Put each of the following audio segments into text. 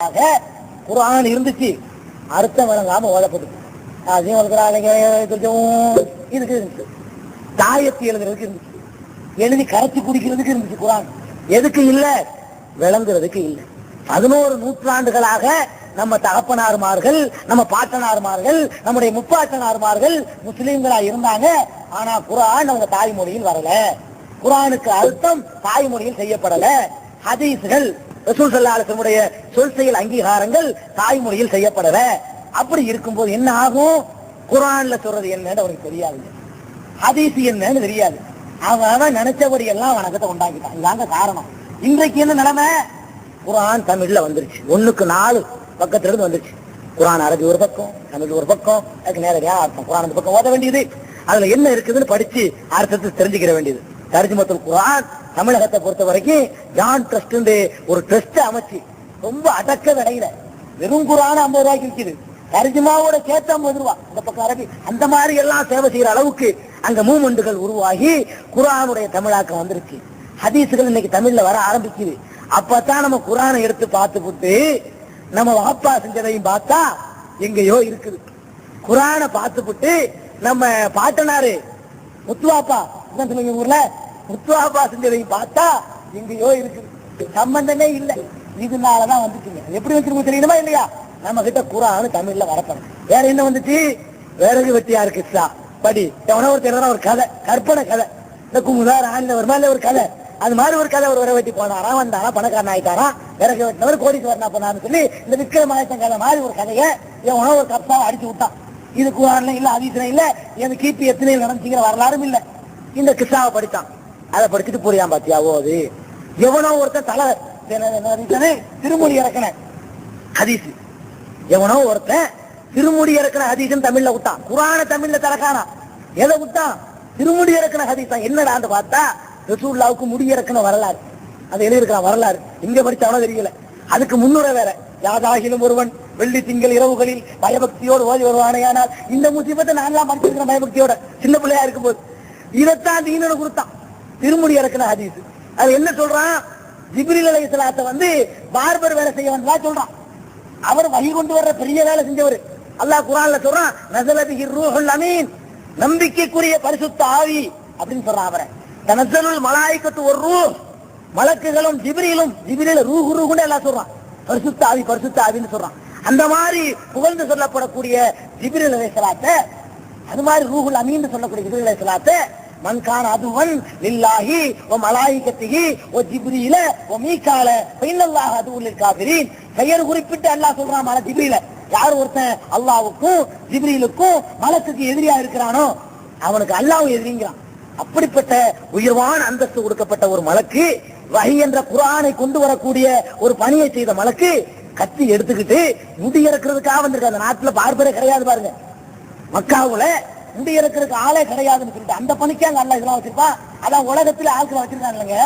குரான் இருந்துச்சு. அர்த்தம் வழங்காம ஓதப்படுது அதையும் வளர்க்குறாங்க இதுக்கு இருந்துச்சு. தாயத்தி எழுதுறதுக்கு இருந்துச்சு. எழுதி கரைச்சி குடிக்கிறதுக்கு இருந்துச்சு குரான் எதுக்கு இல்ல? விளங்குறதுக்கு இல்லை. பதினோரு நூற்றாண்டுகளாக நம்ம தகப்பனார்மார்கள் நம்ம பாட்டனார்மார்கள் நம்முடைய முப்பாட்டனார்மார்கள் முஸ்லீம்களா இருந்தாங்க. ஆனா குரான் அவங்க தாய்மொழியில் வரல. குரானுக்கு அர்த்தம் தாய்மொழியில் செய்யப்படல. ஹதீஸ்கள் ரசூல் ஸல்லல்லாஹு அலைஹி சொல் செயல் அங்கீகாரங்கள் தாய்மொழியில் செய்யப்படல. அப்படி இருக்கும்போது என்ன ஆகும்? குரான்ல சொல்றது என்னன்னு அவனுக்கு தெரியாது. ஹதீஸ் என்னன்னு தெரியாது. அவன் அவன் நினைச்சபடி எல்லாம் வணக்கத்தை உண்டாக்கிட்டான். இதாங்க காரணம். இன்றைக்கு என்ன நிலைமை? குரான் தமிழ்ல வந்துருச்சு. ஒண்ணுக்கு நாலு பக்கத்துல இருந்து வந்துருச்சு. குரான் அரபி ஒரு பக்கம் தமிழ் ஒரு பக்கம் அதுக்கு நேரடியா அர்த்தம். குரான் அந்த பக்கம் ஓத வேண்டியது. அதுல என்ன இருக்குதுன்னு படிச்சு அர்த்தத்தை தெரிஞ்சுக்கிற வேண்டியது. தர்ஜுமத்துல் குரான் தமிழகத்தை பொறுத்த வரைக்கும் ஜான் ட்ரஸ்ட் ஒரு ட்ரஸ்ட் அமைச்சு ரொம்ப அடக்க விலையில. வெறும் குரான ஐம்பது ரூபாய்க்கு விற்கிது தர்ஜுமாவோட சேர்த்து ஐம்பது ரூபா. இந்த பக்கம் அரபி அந்த மாதிரி எல்லாம் சேவை செய்யற அளவுக்கு அங்க மூமெண்டுகள் உருவாகி குரானுடைய தமிழாக்கம் வந்துருச்சு ஹதீஸுகள் இன்னைக்கு தமிழ்ல வர ஆரம்பிக்குது. அப்பதான் நம்ம குரானை எடுத்து பார்த்து போட்டு நம்ம வாப்பா செஞ்சதையும் பார்த்தா எங்கேயோ இருக்குது. குர்ஆனை பார்த்துப்புட்டு நம்ம பாட்டனாரு முத்துவாப்பா என்ன சொல்லுங்க ஊர்ல முத்துவாப்பா செஞ்சதையும் பார்த்தா எங்கேயோ இருக்குது. சம்பந்தமே இல்லை. இதனாலதான் வந்துச்சுங்க எப்படி வச்சிருக்கோம் தெரியுமா இல்லையா? நம்ம கிட்ட குரான் தமிழ்ல வரப்படும் வேற என்ன வந்துச்சு? வேற வெட்டியாரு கிருஷ்ணா படி. எவனோ ஒரு தெரியாத ஒரு கதை. கற்பனை கதை. இந்த குமுதார் ஆண்ட ஒரு ஒரு கதை. அது மாதிரி ஒரு கதை ஒரு விறகு வெட்டி போனாரா வந்தாரா பணக்காரன் ஆயிட்டாரா விறகு வெட்டினவர் கோடீஸ்வரனா போனான்னு சொல்லி இந்த விக்ரமாயத்தன் கதை மாதிரி ஒரு கதையை எவனோ ஒரு கப்பா அடிச்சு விட்டான். இது குரான்ல இல்ல அதிசயம் இல்ல. எனக்கு கிபி எத்தனை நடந்துச்சுங்கிற வரலாறும் இல்லை. இந்த கிருஷ்ணாவை படித்தான். அதை படிச்சுட்டு புரியாம பாத்தியாவோ அது? எவனோ ஒருத்தன் தலை என்ன- திருமொழி இறக்கின ஹதீஸ். எவனோ ஒருத்தன் திருமுடி இறக்கின ஹதீஸ்னு தமிழ்ல விட்டான். குரான தமிழ்ல தரக்கானா எதை விட்டான்? திருமுடி இறக்கின ஹதீஸ் தான். என்னடான்னு பார்த்தா ரசூல்லாவுக்கு முடி இறக்கின வரலாறு. அது எழுதியிருக்கிற வரலாறு. இங்க படிச்சவனோ தெரியல. அதுக்கு முன்னுரை வேற. யாதாகிலும் ஒருவன் வெள்ளி திங்கள் இரவுகளில் பயபக்தியோடு ஓதி வருவானேயானால் இந்த முசீபத்தை நான்லாம் படிச்சிருக்கிறேன் பயபக்தியோட. சின்ன பிள்ளையா இருக்கும்போது. இதைத்தான் தீனனு கொடுத்தான் திருமுடி இறக்கின ஹதீஸ். அது என்ன சொல்றான்? ஜிப்ரில் சலாத்தை வந்து பார்பர் வேலை செய்ய வந்ததா சொல்றான். அவர் வழி கொண்டு வர்ற பெரிய வேலை செஞ்சவர். அல்லாஹ் குரான்ல சொல்றான் நசலபிகி ரூஹுல் அமீன். நம்பிக்கைக்குரிய பரிசுத்த ஆவி அப்படின்னு சொல்றான் அவரை. தனசலுள் மலாய்க்கத்து ஒரு ரூ மலக்குகளும் ஜிப்ரீலும் ஜிபிரியில ரூஹு ரூஹுன்னு எல்லாம் சொல்றான். பரிசுத்த ஆவி பரிசுத்த ஆவின்னு சொல்றான். அந்த மாதிரி புகழ்ந்து சொல்லப்படக்கூடிய ஜிப்ரீல் சலாத்தை அது மாதிரி ரூஹுல் அமீன் சொல்லக்கூடிய ஜிபிரில் அலைஹிஸ்ஸலாத்தை மன் மன்கான் அதுவன் லில்லாஹி வ மலாயிகத்திஹி வ ஜிப்ரீல வ மீகால அது அதுவுல் காஃபிரீன் பெயர் குறிப்பிட்டு அல்லாஹ் சொல்றான் மலை ஜிப்ரீல. யார் ஒருத்தன் அல்லாவுக்கும் ஜிப்ரிலுக்கும் மலத்துக்கு எதிரியா இருக்கிறானோ அவனுக்கு அல்லாஹ் எதிரிங்கிறான். அப்படிப்பட்ட உயர்வான அந்தஸ்து கொடுக்கப்பட்ட ஒரு மலக்கு வகை என்ற குரானை கொண்டு வரக்கூடிய ஒரு பணியை செய்த மலக்கு கத்தி எடுத்துக்கிட்டு முடி இறக்குறதுக்காக வந்திருக்கு. அந்த நாட்டுல பார்பரே கிடையாது பாருங்க. மக்காவுல முடி இருக்கிறதுக்கு ஆளே கிடையாதுன்னு சொல்லிட்டு அந்த பணிக்கு அங்க அல்ல இதெல்லாம் வச்சிருப்பா. அதான் உலகத்துல ஆட்களை வச்சிருக்காங்க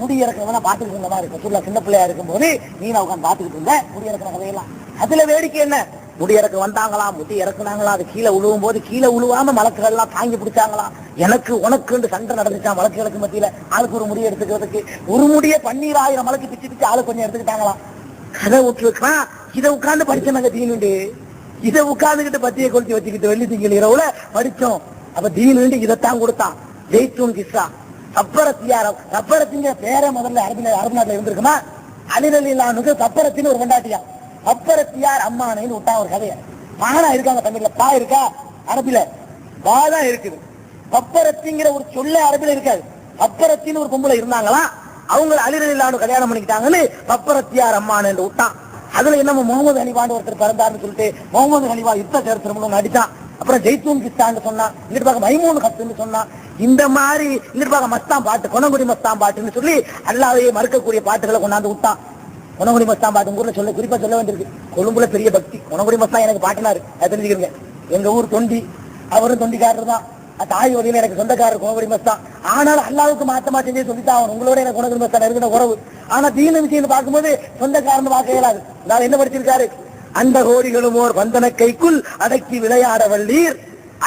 முடி இறக்குறவன பாத்துக்கிட்டு இருந்த மாதிரி இருக்கும். சொல்ல சின்ன பிள்ளையா இருக்கும்போது நீ நான் உட்காந்து பாத்துக்கிட்டு இருந்த முடி இறக்குற கதையெல்லாம். அதுல வேடிக்கை என்ன? முடி இறக்க வந்தாங்களாம் முடி இறக்குனாங்களா? அது கீழே உழுவும் போது கீழே உழுவாம மலக்குகள் எல்லாம் தாங்கி பிடிச்சாங்களா? எனக்கு உனக்கு சண்டை நடந்துச்சான் மலக்குகளுக்கு மத்தியில ஆளுக்கு ஒரு முடி எடுத்துக்கிறதுக்கு. ஒரு முடிய பன்னீராயிரம் மலக்கு பிச்சு பிச்சு ஆளு கொஞ்சம் எடுத்துக்கிட்டாங்களாம் கதை விட்டுருக்கான் இதை உட்கார்ந்து படிச்சனாங்க தீனுண்டு. இதை உட்கார்ந்துகிட்டு பத்தியை கொளுத்தி வச்சுக்கிட்டு வெள்ளி திங்கள் இரவுல படிச்சோம் அப்ப தீனுண்டு இதைத்தான் கொடுத்தான். ஜெய்தூன் கிஸ்ஸா. சப்பரத்தியாரம். சப்பரத்திங்கிற பேர முதல்ல அரபி அரபு நாட்டுல இருந்திருக்குமா? அலிரலிலானுக்கு சப்பரத்தின்னு ஒரு கொண்டாட்டியா சப்பரத்தியார் அம்மானைன்னு விட்டான் ஒரு கதையை. மகனா இருக்காங்க தமிழ்ல? பா இருக்கா? அரபில. பா தான் இருக்குது. சப்பரத்திங்கிற ஒரு சொல்ல அரபில இருக்காது. சப்பரத்தின்னு ஒரு பொம்பளை இருந்தாங்களா அவங்க அலிரலிலானு கல்யாணம் பண்ணிக்கிட்டாங்கன்னு சப்பரத்தியார் அம்மானு விட்டான். அதுல என்னமோ முகமது ஹனிபான்னு ஒருத்தர் பிறந்தார்னு சொல்லிட்டு முகமது ஹனிபா யுத்த சரித்திரம்னு நடித்தான் அப்புறம் ஜெய்தூன் கிஸ்தான்னு சொன்னான். இங்கிட்டு பார்க்க மைமூன் கத்துன்னு சொன்னான். இந்த மாதிரி இங்கிட்டு பார்க்க மஸ்தான் பாட்டு கொனங்குடி மஸ்தான் பாட்டுன்னு சொல்லி அல்லாவையே மறுக்கக்கூடிய பாட்டுகளை கொண்டாந்து விட்டான். கொனகுடி மஸ்தான் பாட்டு ஊர்ல சொல்ல குறிப்பா சொல்ல வேண்டியிருக்கு. கொழும்புல பெரிய பக்தி. கொனகுடி மஸ்தான் எனக்கு பாட்டினாரு. அதை தெரிஞ்சுக்கிறீங்க. எங்க ஊர் தொண்டி. அவரும் தொண்டிக்காரர் தான் தாய் வகையில் எனக்கு சொந்தக்காரர் குணகுடி மஸ்தான் ஆனால் அல்லாவுக்கு மாத்தமா செஞ்சே சொல்லித்தான் அவன் உங்களோட எனக்கு குணகுடி மஸ்தான் இருக்கிற உறவு. ஆனா தீன விஷயம் பார்க்கும்போது சொந்தக்காரன் பார்க்க இயலாது. நான் என்ன படிச்சிருக்காரு? அந்த கோடிகளும் ஓர் வந்தன கைக்குள் அடக்கி விளையாட வள்ளீர்.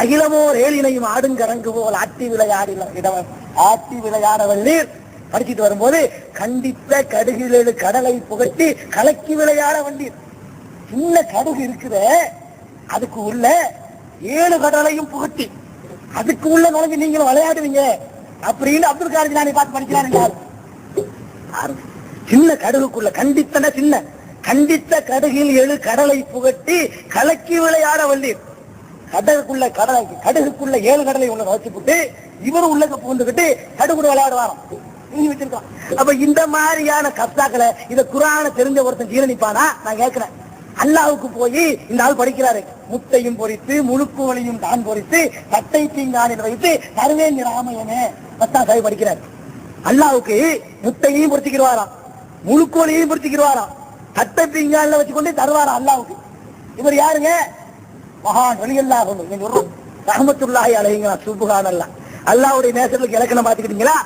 அகிலமோர் ஏழினையும் ஆடுங்கரங்கு போல் ஆட்டி விளையாடி இடம் ஆட்டி விளையாட வள்ளீர். படிச்சுட்டு வரும்போது கண்டித்த கடுகிலேடு கடலை புகட்டி கலக்கி விளையாட வள்ளீர். சின்ன கடுகு இருக்குத. அதுக்கு உள்ள ஏழு கடலையும் புகட்டி. அதுக்கு உள்ள நுழைஞ்சு நீங்களும் விளையாடுவீங்க. அப்படின்னு அப்துல் கார் ஜிலானி பார்த்து படிக்கிறாரு யாரு? சின்ன கடுகுக்குள்ள கண்டித்தன சின்ன கண்டித்த கடுகில் எழு கடலை புகட்டி கலக்கி விளையாட வந்தீர் கடலுக்குள்ள கடலை கடுகுக்குள்ள ஏழு கடலை உள்ள வச்சுப்புட்டு இவரும் உள்ளக்க புகுந்துகிட்டு கடுகுடு விளையாடுவாராம். எழுதி வச்சிருக்கோம். அப்ப இந்த மாதிரியான கப்சாக்களை இத குரான தெரிஞ்ச ஒருத்தன் ஜீரணிப்பானா? நான் கேட்கிறேன். அல்லாவுக்கு போய் இந்த ஆள் படிக்கிறாரு. முத்தையும் பொறித்து முழுக்குவலையும் தான் பொறித்து தட்டை தீங்கானில் வைத்து தருவேன் ராமையனே பத்தாம் சாஹி படிக்கிறார். அல்லாவுக்கு முத்தையும் பொறிச்சுக்கிடுவாராம் முழுக்கோலையும் பொறிச்சுக்கிடுவாராம் தட்டை தீங்கானில் வச்சுக்கொண்டு தருவாராம் அல்லாவுக்கு. இவர் யாருங்க? மகான் வெளியல்லாக ரஹமத்துல்லாஹி அலைங்களா சுபுகான் அல்லா அல்லாவுடைய நேசர்களுக்கு இலக்கணம் பார்த்துக்கிட்டீங்களா?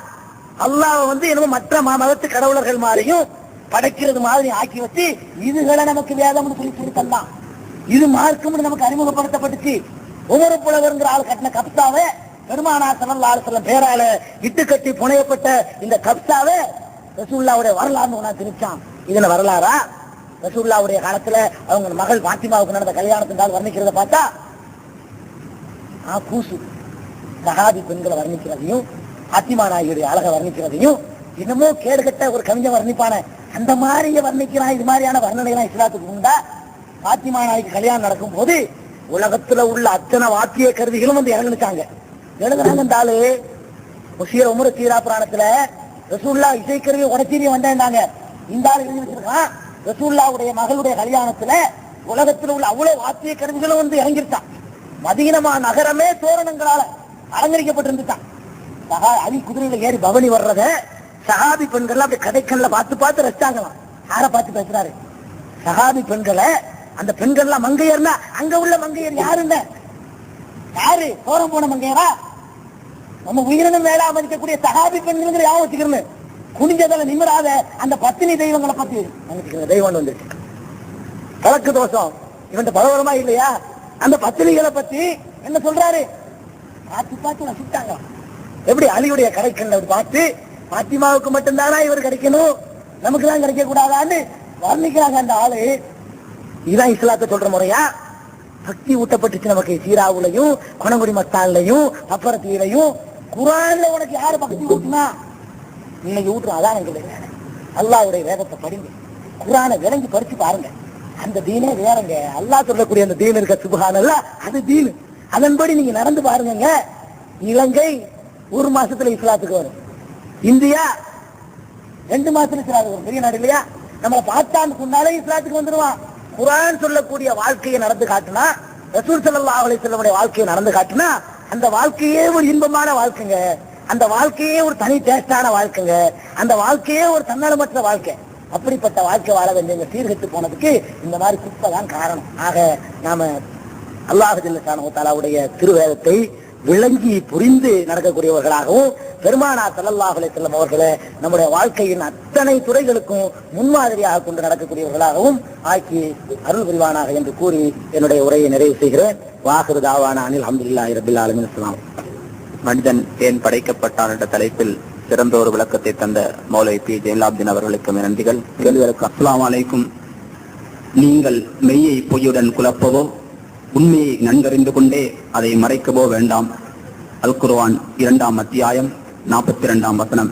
அல்லாஹ் வந்து என்னமோ மற்ற மதத்து கடவுளர்கள் மாதிரியும் படைக்கிறது மாதிரி ஆக்கி வச்சு இதுகளை நமக்கு வேதம்னு சொல்லி கொடுத்தல்லாம். இது மார்க்கம்னு நமக்கு அறிமுகப்படுத்தப்பட்டுச்சு. ஒவ்வொரு புலவருங்கிற ஆள் கட்டின கப்சாவை பெருமானா சல்லா செல்லம் பேரால இட்டு கட்டி புனையப்பட்ட இந்த கப்சாவை ரசூல்லாவுடைய வரலாறு நான் திணிச்சான். இதுல வரலாறா? ரசூல்லாவுடைய காலத்துல அவங்க மகள் பாத்திமாவுக்கு நடந்த கல்யாணத்தினால் வர்ணிக்கிறத பார்த்தா ஆ கூசு. சகாதி பெண்களை வர்ணிக்கிறதையும் பாத்திமா நாயுடைய அழகை வர்ணிக்கிறதையும் இன்னமும் கேடுகட்ட ஒரு கவிஞன் வர்ணிப்பான. அந்த மாதிரி வர்ணிக்கிறான் இது மாதிரியான வர்ணனைகளாம் இஸ்லாத்துக்கு உண்டா? பாத்திமா நாய்க்கு கல்யாணம் நடக்கும் போது உலகத்துல உள்ள அத்தனை வாத்திய கருவிகளும் வந்து இறங்குனுச்சாங்க. எழுதுறாங்க இந்த ஆளு முசீர உமர சீரா புராணத்துல ரசூல்லா இசைக்கருவி உடச்சீரியம் வந்தாங்க இந்த ஆள் எழுதி வச்சிருக்கான் ரசூல்லாவுடைய மகளுடைய கல்யாணத்துல உலகத்துல உள்ள அவ்வளவு வாத்திய கருவிகளும் வந்து இறங்கிருச்சான். மதீனமா நகரமே தோரணங்களால அலங்கரிக்கப்பட்டிருந்துட்டான் சகா அலி குதிரையில ஏறி பவனி வர்றத சஹாபி பெண்கள் அப்படி கடைக்கல்ல பார்த்து பார்த்து ரசிச்சாங்களாம். யார பார்த்து பேசுறாரு? சஹாபி பெண்களை அந்த பெண்கள்லாம் மங்கையர்னா அங்க உள்ள மங்கையர் யாருங்க? யாரு? தோரம் போன மங்கையரா? நம்ம உயிரினம் மேல மதிக்கக்கூடிய சகாபி பெண்கள் யாரும் வச்சுக்கிறேன் குனிஞ்சதில் நிமிராத அந்த பத்தினி தெய்வங்களை பத்தி தெய்வம் வந்துருச்சு கலக்கு தோஷம். இவன் பலவரமா இல்லையா? அந்த பத்தினிகளை பத்தி என்ன சொல்றாரு? பார்த்து பார்த்து ரசித்தாங்க எப்படி அலியுடைய கடைக்கல்ல பார்த்து பாத்திமாவுக்கு மட்டும்தானா இவர் கிடைக்கணும்? நமக்கு தான் கிடைக்க கூடாதான்னு வர்ணிக்கிறாங்க அந்த ஆளு. இதுதான் இஸ்லாத்தை சொல்ற முறையா? சக்தி ஊட்டப்பட்டுச்சு நமக்கு. சீராவுலையும் கொணங்குடி மத்தாலையும் அப்பறத்தீரையும் குரான்ல உனக்கு யாரு பக்தி ஊட்டினா? இன்னைக்கு ஊட்டுறோம் அதான் எங்களுக்கு அல்லாவுடைய வேதத்தை படிங்க. குரானை விளங்கி படிச்சு பாருங்க. அந்த தீனே வேறங்க. அல்லாஹ் சொல்லக்கூடிய அந்த தீன் இருக்க சுபகானல்ல அது தீனு. அதன்படி நீங்க நடந்து பாருங்க இலங்கை ஒரு மாசத்துல இஸ்லாத்துக்கு வரும். இந்தியா ரெண்டு மாசம் இருக்கிறாங்க. ஒரு பெரிய நாடு இல்லையா? நம்மளை பார்த்தான்னு சொன்னாலே இஸ்லாத்துக்கு வந்துருவான். குரான் சொல்லக்கூடிய வாழ்க்கையை நடந்து காட்டுனா ரசூல் சல்லா அலைஹி வஸல்லமுடைய வாழ்க்கையை நடந்து காட்டுனா அந்த வாழ்க்கையே ஒரு இன்பமான வாழ்க்கைங்க. அந்த வாழ்க்கையே ஒரு தனி டேஸ்டான வாழ்க்கைங்க. அந்த வாழ்க்கையே ஒரு தன்னலமற்ற வாழ்க்கை. அப்படிப்பட்ட வாழ்க்கை வாழ வேண்டிய சீர்கெட்டு போனதுக்கு இந்த மாதிரி குப்பை தான் காரணம். ஆக நாம அல்லாஹ் ஜல்லஷானஹு தாலாவுடைய திருவேதத்தை விளங்கி புரிந்து நடக்கக்கூடியவர்களாகவும் பெருமானா ஸல்லல்லாஹு செல்லும் அவர்களை நம்முடைய வாழ்க்கையின் அத்தனை துறைகளுக்கும் முன்மாதிரியாக கொண்டு நடக்கக்கூடியவர்களாகவும் ஆக்கி அருள் புரிவானாக என்று கூறி என்னுடைய உரையை நிறைவு செய்கிறேன். வாஹிரு தாவான அனில் அல்ஹம்துலில்லாஹி ரப்பில் ஆலமீன். மனிதன் ஏன் படைக்கப்பட்டான் என்ற தலைப்பில் சிறந்த ஒரு விளக்கத்தை தந்த மௌலை பி. ஜெயலாப்தின் அவர்களுக்கு நன்றிகள். கேள்விகளுக்கு அஸ்லாம் அலைக்கும். நீங்கள் மெய்யை பொய்யுடன் குழப்பவோ உண்மையை நன்கறிந்து கொண்டே அதை மறைக்கவோ வேண்டாம். அல் இரண்டாம் அத்தியாயம் நாற்பத்தி இரண்டாம் வசனம்.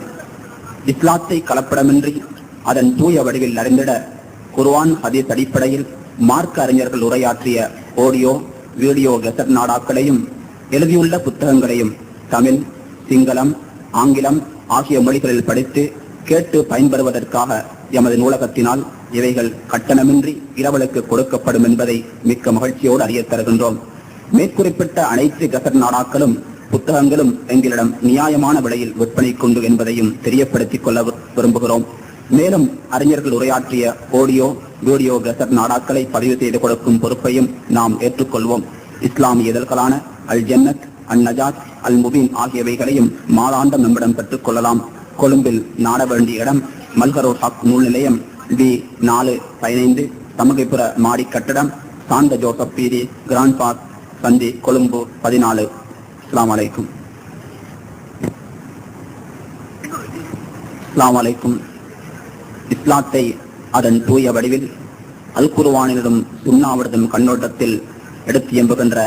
இஸ்லாத்தை கலப்படமின்றி அதன் தூய வடிவில் அறிந்திட குர்வான் ஹதீஸ் அடிப்படையில் மார்க்க அறிஞர்கள் உரையாற்றிய ஆடியோ வீடியோ கெசட் நாடாக்களையும் எழுதியுள்ள புத்தகங்களையும் தமிழ் சிங்களம் ஆங்கிலம் ஆகிய மொழிகளில் படித்து கேட்டு பயன்பெறுவதற்காக எமது நூலகத்தினால் இவைகள் கட்டணமின்றி இரவலுக்கு கொடுக்கப்படும் என்பதை மிக்க மகிழ்ச்சியோடு அறிய தருகின்றோம். மேற்குறிப்பிட்ட அனைத்து கசட் நாடாக்களும் புத்தகங்களும் எங்களிடம் நியாயமான விலையில் விற்பனை கொண்டு என்பதையும் தெரியப்படுத்திக் கொள்ள விரும்புகிறோம். மேலும் அறிஞர்கள் உரையாற்றிய ஆடியோ வீடியோ கசட் நாடாக்களை பதிவு செய்து கொடுக்கும் பொறுப்பையும் நாம் ஏற்றுக்கொள்வோம். இஸ்லாமிய இதழ்களான அல் ஜன்னத் அல் நஜாத் அல் முபீன் ஆகியவைகளையும் மாதாண்டம் நம்மிடம் பெற்றுக் கொள்ளலாம். கொழும்பில் நாட வேண்டிய இடம் மல்கரோ ஹக் நூல் நிலையம் டி நாலு பதினைந்து சமகைப்புற மாடி கட்டடம் சாந்த ஜோசப் பீரி கிராண்ட் பார்க் சந்தி கொழும்பு பதினாலு. அஸ்ஸலாமு வலைக்கும் அஸ்ஸலாமு வலைக்கும் இஸ்லாத்தை அதன் தூய வடிவில் அல் குர்ஆனிலும் சுன்னாவிடதும் கண்ணோட்டத்தில் எடுத்து எம்புகின்ற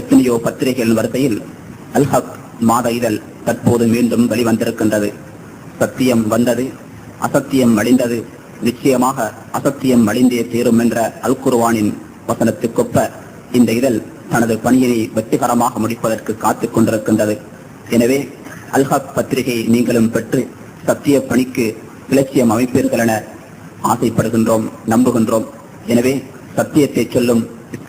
எத்தனையோ பத்திரிகைகள் வரிசையில் அல் ஹக் மாத இதழ் தற்போது மீண்டும் வெளிவந்திருக்கின்றது. சத்தியம் வந்தது. அசத்தியம் அழிந்தது. நிச்சயமாக அசத்தியம் அழிந்தே தீரும் என்ற அல்குர்வானின் வசனத்துக்கொப்ப இந்த இதழ் தனது பணியினை வெற்றிகரமாக முடிப்பதற்கு காத்துக் கொண்டிருக்கின்றது. எனவே அல்ஹக் பத்திரிகை நீங்களும் பெற்று சத்திய பணிக்கு இலட்சியம் அமைப்பீர்கள் என ஆசைப்படுகின்றோம் நம்புகின்றோம். எனவே சத்தியத்தை சொல்லும்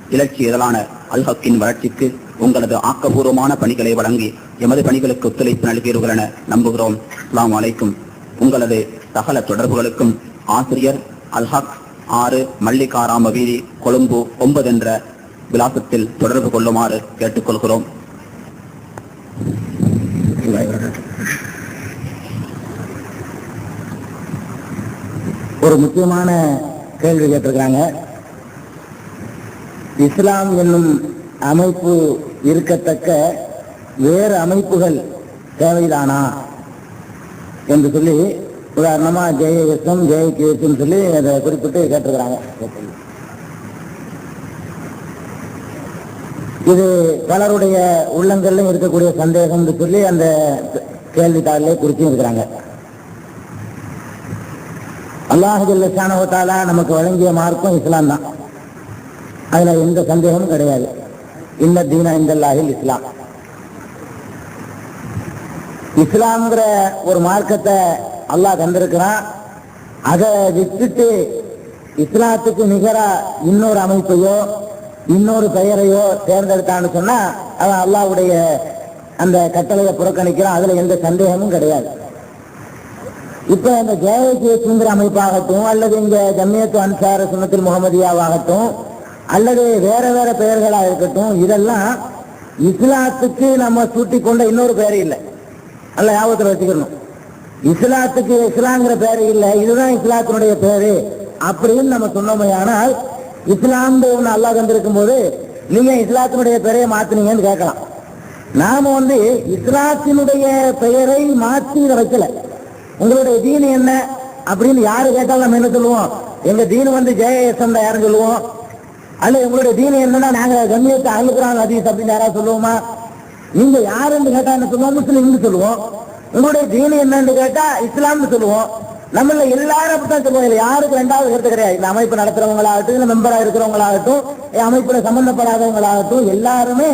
இலட்சிய இதழான அல்ஹக்கின் வளர்ச்சிக்கு உங்களது ஆக்கபூர்வமான பணிகளை வழங்கி எமது பணிகளுக்கு ஒத்துழைப்பு நல்கீர்கள் என நம்புகிறோம். அலாம் அலைக்கும். உங்களது சகல தொடர்புகளுக்கும் ஆசிரியர் அல்ஹக் ஆறு மல்லிகாராம வீதி கொழும்பு ஒன்பது என்ற விலாசத்தில் தொடர்பு கொள்ளுமாறு கேட்டுக்கொள்கிறோம். ஒரு முக்கியமான கேள்வி கேட்டிருக்காங்க இஸ்லாம் என்னும் அமைப்பு இருக்கத்தக்க வேறு அமைப்புகள் தேவைதானா? என்று சொல்லி உதாரணமா ஜெய ஜேகேஎஸ்எம் சொல்லி அதை குறிப்பிட்டு கேட்டிருக்கிறாங்க. இது பலருடைய உள்ளங்களிலும் இருக்கக்கூடிய சந்தேகம்னு சொல்லி அந்த கேள்வித்தாளிலே குறிச்சும் இருக்கிறாங்க. அல்லாஹுல்லான நமக்கு வழங்கிய மார்க்கம் இஸ்லாம் தான். அதுல எந்த சந்தேகமும் கிடையாது. இன்ன தீனா இந்த அல்லாஹில் இஸ்லாம். இஸ்லாம்ங்கிற ஒரு மார்க்கத்தை அல்லாஹ் தந்திருக்கிறான். அதை விட்டுட்டு இஸ்லாத்துக்கு நிகரா இன்னொரு அமைப்பையோ இன்னொரு பெயரையோ தேர்ந்தெடுத்தான்னு சொன்னா அவன் அல்லாஹ்வுடைய அந்த கட்டளையை புறக்கணிக்கிறான். அதுல எந்த சந்தேகமும் கிடையாது. இப்ப இந்த ஜேஏகே சுந்தர அமைப்பாகட்டும் அல்லது இங்க ஜம்மியத்து அன்சார சுனத்தில் முகமதியாவாகட்டும் அல்லது வேற வேற பெயர்களா இருக்கட்டும் இதெல்லாம் இஸ்லாத்துக்கு நம்ம சூட்டி கொண்ட இன்னொரு பெயர் இல்லை. அல்ல ஞாபகத்தில் வச்சுக்கணும். இஸ்லாத்துக்கு இஸ்லாங்கிற பேர் இல்லை இதுதான் இஸ்லாத்தினுடைய பேரு அப்படின்னு நம்ம சொன்னோமே ஆனால் இஸ்லாம் ஒன்று அல்லாஹ் தந்திருக்கும் போது நீங்க இஸ்லாத்தினுடைய பெயரை மாத்தினீங்கன்னு கேட்கலாம். நாம வந்து இஸ்லாத்தினுடைய பெயரை மாற்றி இதை வைக்கல. உங்களுடைய தீனு என்ன அப்படின்னு யாரு கேட்டாலும் நம்ம என்ன சொல்லுவோம்? எங்க தீனு வந்து ஜெயசம் யாரும் சொல்லுவோம். அல்ல உங்களுடைய தீனு என்னன்னா நாங்க கண்ணியத்தை அழுகுறாங்க அதீஸ் அப்படின்னு யாராவது சொல்லுவோமா? நீங்க யாருன்னு கேட்டா என்ன சொல்லுவோம்? முஸ்லீம்னு சொல்லுவோம். உங்களுடைய தீன் என்னன்னு கேட்டா இஸ்லாம்னு சொல்லுவோம். நம்மள எல்லாரும் அப்படித்தான் சொல்லுவோம். இல்லை யாருக்கு ரெண்டாவது கருத்து கிடையாது. இந்த அமைப்பு நடத்துறவங்களாகட்டும் இல்ல மெம்பரா இருக்கிறவங்களாகட்டும் அமைப்புல சம்பந்தப்படாதவங்களாகட்டும் எல்லாருமே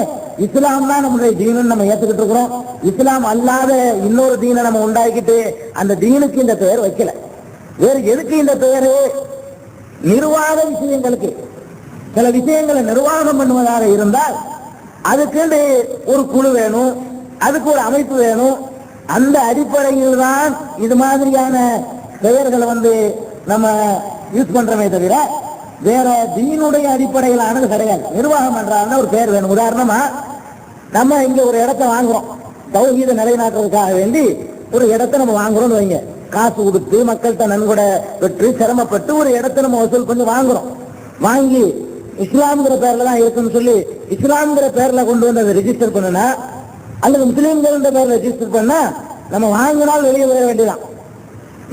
இஸ்லாம் தான் நம்மளுடைய தீனு நம்ம ஏத்துக்கிட்டு இருக்கிறோம். இஸ்லாம் அல்லாத இன்னொரு தீனை நம்ம உண்டாக்கிட்டு அந்த தீனுக்கு இந்த பெயர் வைக்கல. வேறு எதுக்கு இந்த பெயரு? நிர்வாக விஷயங்களுக்கு. சில விஷயங்களை நிர்வாகம் பண்ணுவதாக இருந்தால் அதுக்கு ஒரு குழு வேணும் அதுக்கு ஒரு அமைப்பு வேணும் அந்த அடிப்படையில் தான் இது மாதிரியான பெயர்களை வந்து நம்ம யூஸ் பண்றோமே தவிர வேற தீனுடைய அடிப்படையிலானது கிடையாது. நிர்வாகம் பண்றாருன்னா ஒரு பெயர் வேணும். உதாரணமா நம்ம இங்க ஒரு இடத்த வாங்குறோம். தௌஹீத நிலைநாட்டுறதுக்காக வேண்டி ஒரு இடத்த நம்ம வாங்குறோம்னு வைங்க. காசு கொடுத்து மக்கள்கிட்ட நன்கொடை பெற்று சிரமப்பட்டு ஒரு இடத்த நம்ம வசூல் பண்ணி வாங்குறோம். வாங்கி இஸ்லாம்ங்கிற பேர்ல தான் இருக்குன்னு சொல்லி இஸ்லாம்ங்கிற பேர்ல கொண்டு வந்து அதை ரெஜிஸ்டர் பண்ணுனா அல்லது முஸ்லீம்கள் பேர் ரெஜிஸ்டர் பண்ணா நம்ம வாங்கினால் வெளியே போயிட வேண்டியதான்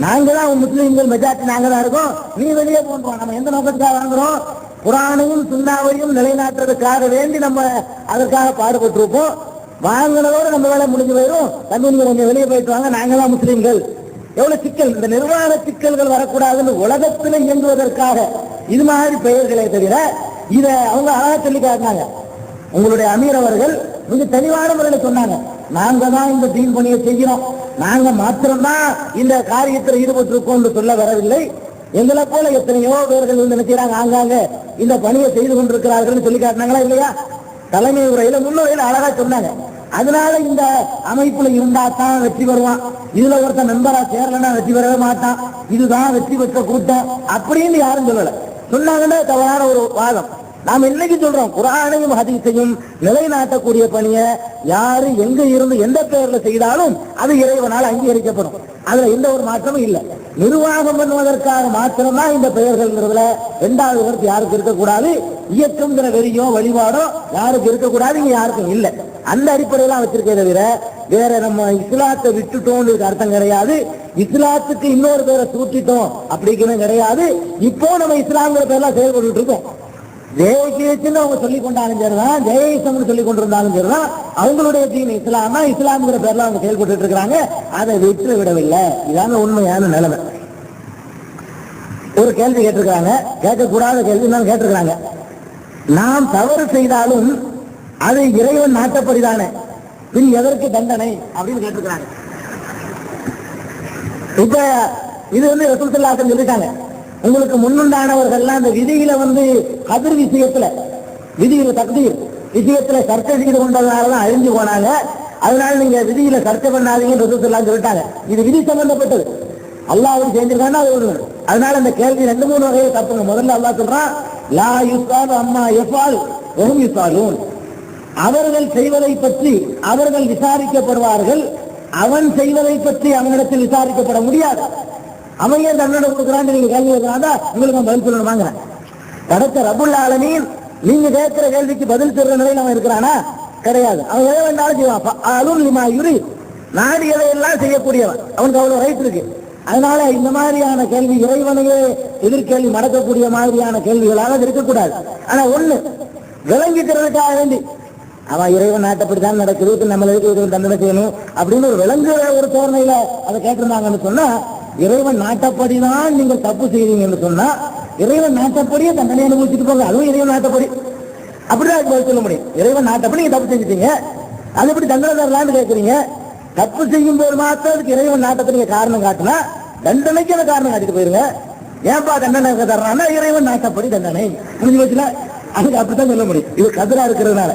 நாங்க தான் முஸ்லீம்கள் மெஜாரிட்டி நாங்க தான் இருக்கோம். நீ வெளியே போன்றோம் நம்ம எந்த நோக்கத்துக்காக வாங்குறோம்? புராணையும் சுண்ணாவையும் நிலைநாட்டுறதுக்காக வேண்டி நம்ம அதற்காக பாடுபட்டிருப்போம். வாங்கினதோட நம்ம வேலை முடிஞ்சு போயிடும் தம்பி கொஞ்சம் வெளியே போயிட்டு வாங்க. நாங்க தான் முஸ்லீம்கள். எவ்வளவு சிக்கல்? இந்த நிர்வாக சிக்கல்கள் வரக்கூடாதுன்னு உலகத்தில் இயங்குவதற்காக இது மாதிரி பெயர்களை தவிர இதை அவங்க அழகா சொல்லி காட்டினாங்க. உங்களுடைய அமீர் அவர்கள் மிக தெளிவான முறையில் சொன்னாங்க. நாங்க தான் இந்த தீன் பணியை செய்கிறோம் நாங்க மாத்திரம்தான் இந்த காரியத்தில் ஈடுபட்டு இருக்கோம் சொல்ல வரவில்லை. எங்களை போல எத்தனையோ பேர்கள் வந்து நினைக்கிறாங்க ஆங்காங்க இந்த பணியை செய்து கொண்டிருக்கிறார்கள் சொல்லி காட்டினாங்களா இல்லையா? தலைமை உரையில முன்னுரையில அழகா சொன்னாங்க. அதனால இந்த அமைப்புல இருந்தா தான் வெற்றி பெறுவான். இதுல ஒருத்தன் மெம்பரா சேரலன்னா வெற்றி பெறவே மாட்டான். இதுதான் வெற்றி பெற்ற கூட்டம் அப்படின்னு யாரும் சொல்லல. சொன்னாங்கன்னா தவறான ஒரு வாதம். நாம் இன்னைக்கு சொல்றோம்? குரானையும் ஹதீஸையும் நிலைநாட்டக்கூடிய பணியை யாரு எங்க இருந்து எந்த பெயர்ல செய்தாலும் அது இறைவனால் அங்கீகரிக்கப்படும். அதுல எந்த ஒரு மாற்றமும் இல்லை. நிர்வாகம் பண்ணுவதற்காக மாத்திரம்தான் இந்த பெயர்கள்ங்கிறதுல இரண்டாவது கருத்து யாருக்கு இருக்கக்கூடாது? இயக்கம்ங்கிற வெறியோ வழிபாடோ யாருக்கு இருக்கக்கூடாது? இங்க யாருக்கும் இல்லை. அந்த அடிப்படையெல்லாம் வச்சிருக்கே தவிர வேற நம்ம இஸ்லாத்தை விட்டுட்டோம்னு அர்த்தம் கிடையாது. இஸ்லாத்துக்கு இன்னொரு பேரை சூட்டிட்டோம் அப்படிங்கிறது கிடையாது. இப்போ நம்ம இஸ்லாம்ங்கிற பேர்லாம் செயல்பட்டு இருக்கோம். தேசியத்தின்னு அவங்க சொல்லி கொண்டாலும் சரிதான் ஜெயசம்னு சொல்லிக் கொண்டிருந்தாலும் சரிதான். அவங்களுடைய தீன் இஸ்லாமா இஸ்லாம்ங்கிற பேர்ல அவங்க செயல்பட்டு இருக்கிறாங்க. அதை விட்டு விடவில்லை. இதான உண்மையான நிலைமை. ஒரு கேள்வி கேட்டிருக்காங்க கேட்கக்கூடாத கேள்வி தான் கேட்டிருக்காங்க நாம் தவறு செய்தாலும் அது இறைவன் நாட்டப்படிதானே. பின் எதற்கு தண்டனை அப்படின்னு கேட்டிருக்காங்க இப்ப இது வந்து ரசூலுல்லாஹி சொல்லிட்டாங்க. உங்களுக்கு முன்னுண்டானவர்கள்லாம் அந்த விதியில வந்து கதிர் விஷயத்துல விதியில தக்தீர் விஷயத்துல சர்ச்சை செய்து கொண்டதுனாலதான் அழிஞ்சு போனாங்க. அதனால நீங்க விதியில சர்ச்சை பண்ணாதீங்கன்னு ரசூலுல்லாஹி சொல்லிட்டாங்க. இது விதி சம்பந்தப்பட்டது. அல்லாஹ் அவர் செஞ்சிருக்காங்கன்னா அது ஒண்ணு. அதனால இந்த கேள்வி ரெண்டு மூணு வகையை தப்புங்க. முதல்ல அல்லாஹ் சொல்றான் லா யுஸ்தால் அம்மா எஃபால் ஒஹும் யுஸ்தாலூன் அவர்கள் செய்வதை பற்றி அவர்கள் விசாரிக்கப்படுவார்கள். அவன் செய்வதை பற்றி அவனிடத்தில் விசாரிக்கப்பட முடியாது. அவன் ஏன் தண்டனை கொடுக்குறான்னு நீங்க கேள்வி கேட்கிறாண்டா உங்களுக்கு அவன் பதில் சொல்லணும் வாங்குறேன் படைத்த ரபுல் ஆலமீன் நீங்க கேட்கிற கேள்விக்கு பதில் சொல்ற நிலையில் அவன் இருக்கிறானா? கிடையாது. அவன் எதை வேண்டாலும் செய்வான். அருள் லிமா யுரி நாடு எதையெல்லாம் செய்யக்கூடியவன். அவனுக்கு அவ்வளவு ரைட் இருக்கு. அதனால இந்த மாதிரியான கேள்வி இறைவனையே எதிர்கேள்வி மடக்கக்கூடிய மாதிரியான கேள்விகளாக இருக்கக்கூடாது. ஆனா ஒண்ணு விளங்கிக்கிறதுக்காக வேண்டி அவன் இறைவன் நாட்டப்படிதான் நடக்குது இப்ப நம்மள எதுக்கு தண்டனை செய்யணும் அப்படின்னு ஒரு விளங்குற ஒரு தோரணையில அதை கேட்டிருந்தாங்கன்னு சொன்னா இறைவன் நாட்டப்படிதான் நீங்கள் தப்பு செய்வீங்கன்னு சொன்னா இறைவன் நாட்டப்படியே தண்டனை அனுபவிச்சுட்டு போங்க. அதுவும் இறைவன் நாட்டப்படி. அப்படிதான் அதுக்கு பதில் சொல்ல முடியும். இறைவன் நாட்டப்படி நீங்க தப்பு செஞ்சுட்டீங்க. அது எப்படி தண்டனை தரலான்னு கேட்கறீங்க தப்பு செய்யும் போது மாத்திரம் அதுக்கு இறைவன் நாட்டத்தை நீங்க காரணம் காட்டினா தண்டனைக்கு அந்த காரணம் காட்டிட்டு போயிருங்க. ஏன்பா தண்டனை தர்றான்னா இறைவன் நாட்டப்படி தண்டனை. முடிஞ்சு போச்சுல? அதுக்கு அப்படித்தான் சொல்ல முடியும். இது கதிரா இருக்கிறதுனால.